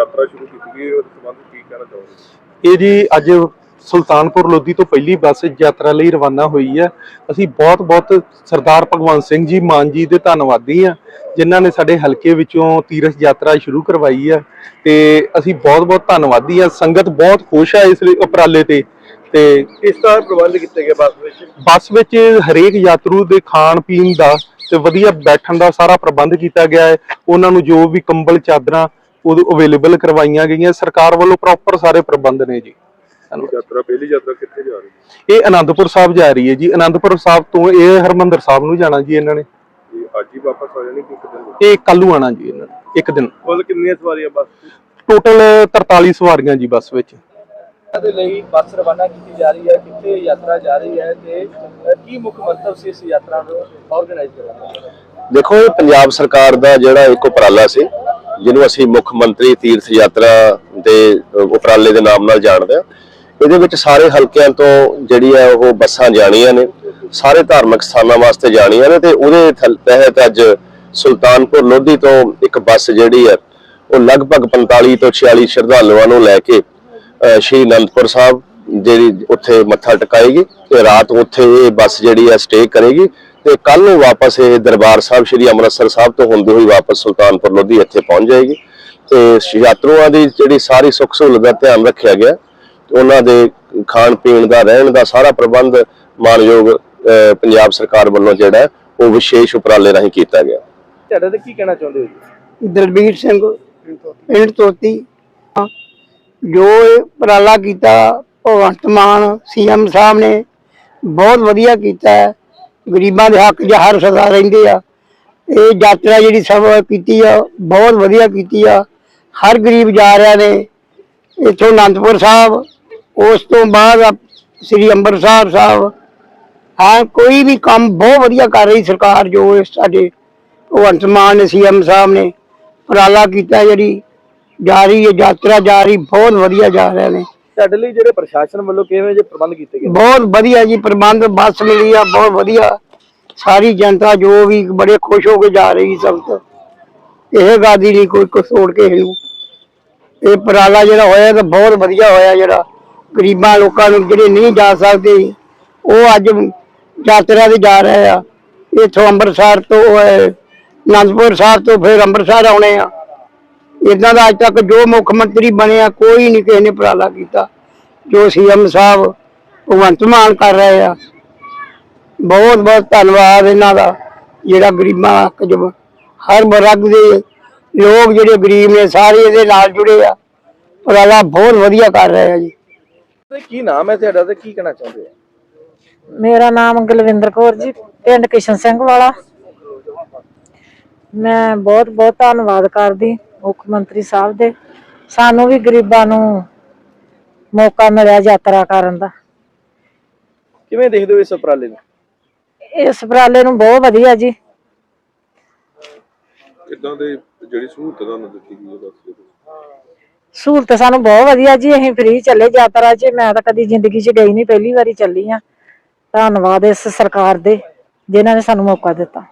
ਯਾਤਰਾ ਸ਼ੁਰੂ ਕੀਤੀ ਗਈ ਉਸ ਸੰਬੰਧ ਕੀ ਕਹਿਣਾ ਚਾਹੋਗੇ? ਇਹ ਜੀ ਅੱਜ ਸੁਲਤਾਨਪੁਰ ਲੋਧੀ ਤੋਂ ਪਹਿਲੀ ਬੱਸ ਯਾਤਰਾ ਲਈ ਰਵਾਨਾ ਹੋਈ ਹੈ। ਅਸੀਂ ਬਹੁਤ-ਬਹੁਤ ਸਰਦਾਰ ਭਗਵੰਤ ਸਿੰਘ ਜੀ ਮਾਨ ਜੀ ਦੇ ਧੰਨਵਾਦੀ ਆ ਜਿਨ੍ਹਾਂ ਨੇ ਸਾਡੇ ਹਲਕੇ ਵਿੱਚੋਂ ਤੀਰਥ ਯਾਤਰਾ ਸ਼ੁਰੂ ਕਰਵਾਈ ਹੈ ਤੇ ਅਸੀਂ ਬਹੁਤ-ਬਹੁਤ ਧੰਨਵਾਦੀ ਆ ਸੰਗਤ ਬਹੁਤ ਖੁਸ਼ ਹੈ ਇਸ ਲਈ ਉਪਰਾਲੇ ਤੇ ਤੇ ਕਿਸ ਤਰ੍ਹਾਂ ਪ੍ਰਬੰਧ ਕੀਤੇ ਗਏ ਬੱਸ ਵਿੱਚ? ਬੱਸ ਵਿੱਚ ਹਰੇਕ ਯਾਤਰੂ ਦੇ ਖਾਣ ਪੀਣ ਦਾ ਤੇ ਵਧੀਆ ਬੈਠਣ ਦਾ ਸਾਰਾ ਪ੍ਰਬੰਧ ਕੀਤਾ ਗਿਆ ਹੈ। ਉਹਨਾਂ ਨੂੰ ਜੋ ਵੀ ਕੰਬਲ ਚਾਦਰਾਂ ਉਹ ਅਵੇਲੇਬਲ ਕਰਵਾਈਆਂ ਗਈਆਂ। ਸਰਕਾਰ ਵੱਲੋਂ ਪ੍ਰੋਪਰ ਸਾਰੇ ਪ੍ਰਬੰਧ ਨੇ ਜੀ। ਧੰਨਵਾਦ। ਯਾਤਰਾ ਪਹਿਲੀ ਯਾਤਰਾ ਕਿੱਥੇ ਜਾ ਰਹੀ ਹੈ? ਇਹ ਆਨੰਦਪੁਰ ਸਾਹਿਬ ਜਾ ਰਹੀ ਹੈ ਜੀ। ਆਨੰਦਪੁਰ ਸਾਹਿਬ ਤੋਂ ਇਹ ਹਰਮੰਦਰ ਸਾਹਿਬ ਨੂੰ ਜਾਣਾ ਜੀ ਇਹਨਾਂ ਨੇ। ਇਹ ਅੱਜ ਹੀ ਵਾਪਸ ਆ ਜਾਣੀ ਕਿ ਇੱਕ ਦਿਨ ਵਿੱਚ? ਇਹ ਕੱਲ੍ਹ ਨੂੰ ਆਣਾ ਜੀ ਇਹਨਾਂ ਨੇ ਇੱਕ ਦਿਨ। ਕੁੱਲ ਕਿੰਨੀਆਂ ਸਵਾਰੀਆਂ ਬੱਸ? ਟੋਟਲ 43 ਸਵਾਰੀਆਂ ਜੀ ਬੱਸ ਵਿੱਚ। ਦੇ ਲਈ ਬੱਸ ਰਵਾਨਾ ਕੀਤੀ ਜਾ ਰਹੀ ਹੈ ਕਿੱਥੇ ਯਾਤਰਾ ਜਾ ਰਹੀ ਹੈ ਤੇ ਕੀ ਮੁੱਖ ਮੰਤਵ ਸੀ ਇਸ ਯਾਤਰਾ ਨੂੰ ਆਰਗੇਨਾਈਜ਼ ਕਰਨ ਦਾ? ਦੇਖੋ ਇਹ ਪੰਜਾਬ ਸਰਕਾਰ ਦਾ ਜਿਹੜਾ ਇੱਕ ਉਪਰਾਲਾ ਸੀ ਜਿਹਨੂੰ ਅਸੀਂ ਮੁੱਖ ਮੰਤਰੀ ਤੀਰਥ ਯਾਤਰਾ ਦੇ ਉਪਰਾਲੇ ਦੇ ਨਾਮ ਨਾਲ ਜਾਣਦੇ ਹਾਂ। ਇਹਦੇ ਵਿੱਚ ਸਾਰੇ ਹਲਕਿਆਂ ਤੋਂ ਜਿਹੜੀ ਹੈ ਉਹ ਬੱਸਾਂ ਜਾਣੀਆਂ ਨੇ, ਸਾਰੇ ਧਾਰਮਿਕ ਸਥਾਨਾਂ ਵਾਸਤੇ ਜਾਣੀਆਂ ਨੇ ਤੇ ਉਹਦੇ ਤਹਿਤ ਅੱਜ ਸੁਲਤਾਨਪੁਰ ਲੋਧੀ ਤੋਂ ਇੱਕ ਬੱਸ ਜਿਹੜੀ ਹੈ, ਉਹ ਲਗਭਗ 45 ਤੋਂ 46 ਸ਼ਰਧਾਲੂਆਂ ਨੂੰ ਲੈ ਕੇ ਸ਼੍ਰੀ ਅਨੰਦਪੁਰ ਸਾਹਿਬ ਜਿਹੜੀ ਉੱਥੇ ਮੱਥਾ ਟਿਕਾਏਗੀ ਤੇ ਰਾਤ ਉੱਥੇ ਇਹ ਬੱਸ ਜਿਹੜੀ ਹੈ ਸਟੇ ਕਰੇਗੀ। ਤੇ ਕੱਲ ਨੂੰ ਵਾਪਸ ਇਹ ਦਰਬਾਰ ਸਾਹਿਬ ਸ਼੍ਰੀ ਅੰਮ੍ਰਿਤਸਰ ਸਾਹਿਬ ਤੋਂ ਹੁੰਦੀ ਹੋਈ ਵਾਪਸ ਸੁਲਤਾਨਪੁਰ ਲੋਧੀ ਇੱਥੇ ਪਹੁੰਚ ਜਾਏਗੀ। ਤੇ ਯਾਤਰੂਆਂ ਦੀ ਜਿਹੜੀ ਸਾਰੀ ਸੁੱਖ ਸਹੂਲਤ ਦਾ ਧਿਆਨ ਰੱਖਿਆ ਗਿਆ ਤੇ ਉਹਨਾਂ ਦੇ ਖਾਣ ਪੀਣ ਦਾ ਰਹਿਣ ਦਾ ਸਾਰਾ ਪ੍ਰਬੰਧ ਮਾਨਯੋਗ ਪੰਜਾਬ ਸਰਕਾਰ ਵੱਲੋਂ ਜਿਹੜਾ ਉਹ ਵਿਸ਼ੇਸ਼ ਉਪਰਾਲੇ ਰਾਹੀਂ ਕੀਤਾ ਗਿਆ। ਤੁਹਾਡੇ ਤੇ ਕੀ ਕਹਿਣਾ ਚਾਹੁੰਦੇ ਹੋ ਜੀ? ਦਲਬੀਰ ਸਿੰਘ ਪਿੰਡ ਤੋਤੀ ਜੋ ਇਹ ਉਪਰਾਲਾ ਕੀਤਾ ਭਗਵੰਤ ਮਾਨ ਸੀਐਮ ਸਾਹਿਬ ਨੇ ਬਹੁਤ ਵਧੀਆ ਕੀਤਾ ਹੈ। ਗਰੀਬਾਂ ਦੇ ਹੱਕ 'ਚ ਹਰ ਸਦਾ ਰਹਿੰਦੇ ਆ। ਇਹ ਯਾਤਰਾ ਜਿਹੜੀ ਸਭ ਕੀਤੀ ਆ, ਬਹੁਤ ਵਧੀਆ ਕੀਤੀ ਆ। ਹਰ ਗਰੀਬ ਜਾ ਰਿਹਾ ਨੇ। ਇੱਥੋਂ ਅਨੰਦਪੁਰ ਸਾਹਿਬ, ਉਸ ਤੋਂ ਬਾਅਦ ਸ੍ਰੀ ਅੰਮ੍ਰਿਤਸਰ ਸਾਹਿਬ। ਹਾਂ, ਕੋਈ ਵੀ ਕੰਮ ਬਹੁਤ ਵਧੀਆ ਕਰ ਰਹੀ ਸਰਕਾਰ ਜੋ ਸਾਡੇ ਭਗਵੰਤ ਮਾਨ ਨੇ ਸੀਐਮ ਸਾਹਿਬ ਨੇ, ਉਪਰਾਲਾ ਕੀਤਾ ਜਿਹੜੀ ਜਾ ਰਹੀ ਹੈ, ਯਾਤਰਾ ਜਾ ਰਹੀ, ਬਹੁਤ ਵਧੀਆ ਜਾ ਰਹੇ ਨੇ। ਤੁਹਾਡੇ ਲਈ ਜਿਹੜੇ ਪ੍ਰਸ਼ਾਸਨ ਵੱਲੋਂ ਕਿਵੇਂ ਜੇ ਪ੍ਰਬੰਧ ਕੀਤੇ ਗਏ? ਬਹੁਤ ਵਧੀਆ ਜੀ, ਪ੍ਰਬੰਧ ਬੱਸ ਮਿਲੀ ਆ, ਬਹੁਤ ਵਧੀਆ। ਸਾਰੀ ਜਨਤਾ ਜੋ ਵੀ ਬੜੇ ਖੁਸ਼ ਹੋ ਕੇ ਜਾ ਰਹੀ ਸਭ ਤੋਂ। ਇਹ ਗਾਦੀ ਨਹੀਂ ਕੋਈ ਕਸੋੜ ਕੇ ਇਹਨੂੰ। ਇਹ ਉਪਰਾਲਾ ਜਿਹੜਾ ਹੋਇਆ ਤਾਂ ਬਹੁਤ ਵਧੀਆ ਹੋਇਆ ਜਿਹੜਾ। ਗਰੀਬਾਂ ਲੋਕਾਂ ਨੂੰ ਜਿਹੜੇ ਨਹੀਂ ਜਾ ਸਕਦੇ, ਉਹ ਅੱਜ ਯਾਤਰਾ ਤੇ ਜਾ ਰਹੇ ਆ। ਇੱਥੋਂ ਅੰਮ੍ਰਿਤਸਰ ਤੋਂ ਅਨੰਦਪੁਰ ਸਾਹਿਬ ਤੋਂ ਫਿਰ ਅੰਮ੍ਰਿਤਸਰ ਆਉਣੇ ਆ। ਇਦਾਂ ਦਾ ਅੱਜ ਤੱਕ ਜੋ ਮੁੱਖ ਮੰਤਰੀ ਬਣਿਆ ਕੋਈ ਨਹੀਂ ਕਿਸੇ ਨੇ ਉਪਰਾਲਾ ਕੀਤਾ। ਜੋ ਸੀਐਮ ਸਾਹਿਬ ਭਗਵੰਤ ਮਾਨ ਕਰ ਰਹੇ ਆ। ਬਹੁਤ ਬਹੁਤ ਧੰਨਵਾਦ ਇਹਨਾਂ ਦਾ ਜਿਹੜਾ ਗਰੀਬਾਂ ਹੱਕ ਚ ਹਰ ਵਰਗ ਦੇ ਲੋਕ ਜਿਹੜੇ ਗਰੀਬ ਨੇ ਸਾਰੇ ਇਹਦੇ ਨਾਲ ਜੁੜੇ ਆ। ਉਪਰਾਲਾ ਬਹੁਤ ਵਧੀਆ ਕਰ ਰਹੇ ਆ ਜੀ। ਤੇ ਕੀ ਨਾਮ ਹੈ ਤੁਹਾਡਾ ਤੇ ਕੀ ਕਹਿਣਾ ਚਾਹੁੰਦੇ ਹੋ? ਮੇਰਾ ਨਾਮ ਗੁਲਵਿੰਦਰ ਕੌਰ ਜੀ ਪਿੰਡ ਕਿਸ਼ਨ ਸਿੰਘ ਵਾਲਾ। ਮੈਂ ਬਹੁਤ ਬਹੁਤ ਧੰਨਵਾਦ ਕਰਦੀ। ਮੁੱਖ ਮੰਤਰੀ ਸਾਹਿਬ ਦੇ ਸਾਨੂੰ ਵੀ ਗਰੀਬਾਂ ਨੂੰ ਮੌਕਾ ਮਿਲਿਆ ਯਾਤਰਾ ਕਰਨ ਦਾ। ਕਿਵੇਂ ਦੇਖਦੇ ਹੋ ਇਸ ਉਪਰਾਲੇ ਨੂੰ? ਇਸ ਉਪਰਾਲੇ ਨੂੰ ਬਹੁਤ ਵਧੀਆ ਜੀ। ਕਿੱਦਾਂ ਦੇ ਜਿਹੜੀ ਸਹੂਲਤ ਤੁਹਾਨੂੰ ਦਿੱਤੀ ਗਈ ਹੈ ਬੱਸ ਦੇ ਵਿੱਚ? ਸਹੂਲਤ ਸਾਨੂੰ ਬਹੁਤ ਵਧੀਆ ਜੀ ਅਸੀਂ ਫ੍ਰੀ ਚੱਲੇ ਯਾਤਰਾ 'ਚ। ਮੈਂ ਤਾਂ ਕਦੀ ਜ਼ਿੰਦਗੀ 'ਚ ਗਈ ਨਹੀਂ ਪਹਿਲੀ ਵਾਰੀ ਚੱਲੀ ਆ ਧੰਨਵਾਦ ਇਸ ਸਰਕਾਰ ਦੇ ਜਿਨ੍ਹਾਂ ਨੇ ਸਾਨੂੰ ਮੌਕਾ ਦਿੱਤਾ।